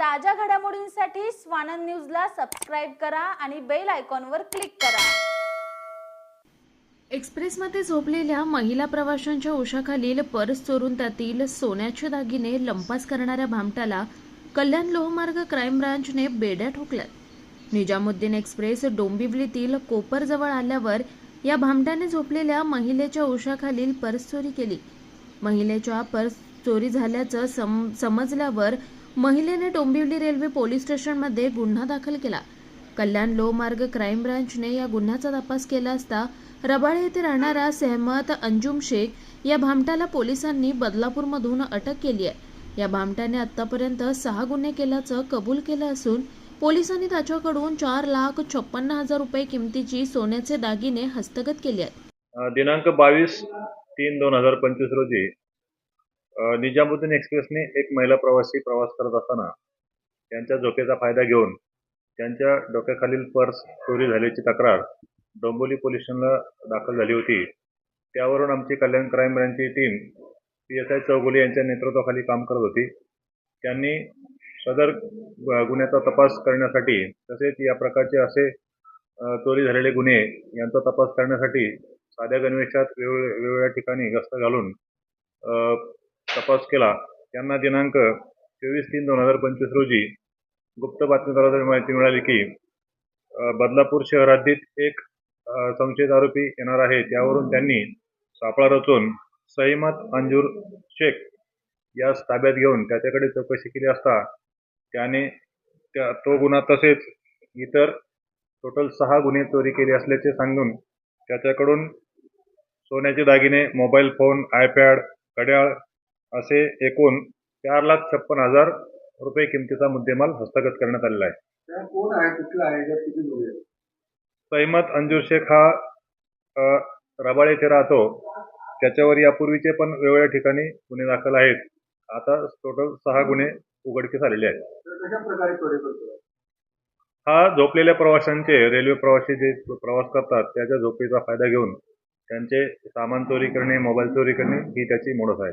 ताज्या घडामोडींसाठी स्वानंद न्यूजला सबस्क्राईब करा आणि बेल आयकॉनवर क्लिक करा. एक्सप्रेसमध्ये झोपलेल्या महिला प्रवाशांच्या उशाखालील पर्स चोरून त्यातील सोन्याचे दागिने लंपास करणाऱ्या भामटाला कल्याण लोहमार्ग क्राईम ब्रांचने बेड्या ठोकल्यात. निजामुद्दीन एक्सप्रेस डोंबिवलीतील कोपरजवळ आल्यावर या भामट्याने झोपलेल्या महिलेच्या उशाखालील पर्स चोरी केली. महिलेच्या पर्स चोरी झाल्याचं सम समजल्यावर महिलेने डोंबिवली रेल्वे पोलीस स्टेशनमध्ये गुन्हा दाखल केला. कल्याण लोहमार्ग क्राईम ब्रांचने या गुन्ह्याचा तपास केला असता रबाळे येथे राहणारा सहमत अंजुम शेख या भामट्याला पोलिसांनी बदलापूरमधून अटक केली आहे. या भामट्याने आतापर्यंत सहा गुन्हे केल्याचं कबूल केलं असून पोलिसांनी त्याच्याकडून चार लाख छप्पन्न हजार रुपये किमतीची सोन्याचे दागिने हस्तगत केले आहेत. दिनांक बावीस तीन दोन हजार पंचवीस रोजी निजामुद्दीन एक्सप्रेसने एक महिला प्रवासी प्रवास करत असताना त्यांच्या झोपेचा फायदा घेऊन त्यांच्या डोक्याखालील पर्स चोरी झाल्याची तक्रार डोंबिवली पोलीस स्टेशनला दाखल झाली होती. त्यावरून आमची Kalyan crime ब्रँचची team P S I Chougule यांच्या नेतृत्वाखाली काम करत होती. त्यांनी सदर गुन्ह्याचा तपास करण्यासाठी तसेच या प्रकारचे असे चोरी झालेले गुन्हे यांचा तपास करण्यासाठी साध्या गणवेशात वेगवेगळ्या वेगवेगळ्या ठिकाणी गस्त घालून तपास केला. त्यांना दिनांक चोवीस तीन दोन हजार पंचवीस रोजी गुप्त बातमीदाराद्वारे माहिती मिळाली की बदलापूर शहरातील एक संशयित आरोपी येणार आहे. त्यावरून त्यांनी सापळा रचून सईमत अंजूर शेख यास ताब्यात घेऊन त्याच्याकडे चौकशी केली असता त्याने त्या तो गुन्हा तसेच इतर टोटल सहा गुन्हे चोरी केले असल्याचे सांगून त्याच्याकडून सोन्याचे दागिने मोबाईल फोन आयपॅड घड्याळ असे एकूण चार लाख छप्पन हजार रुपये किमतीचा मुद्देमाल हस्तगत करण्यात आलेला आहे. कोण आहे कुठला आहे याच्यात किती मुली आहेत? सैमत अंजूर शेख हा अ, रबाळ येथे राहतो. त्याच्यावर यापूर्वीचे पण वेगवेगळ्या ठिकाणी गुन्हे दाखल आहेत. आता टोटल सहा गुन्हे उघडकीस आलेले आहेत. तर कशा प्रकारे चोरी करतो? हा झोपलेल्या प्रवाशांचे रेल्वे प्रवासी जे प्रवास करतात त्याच्या झोपेचा फायदा घेऊन त्यांचे सामान चोरी करणे मोबाईल चोरी करणे ही त्याची मोडस आहे.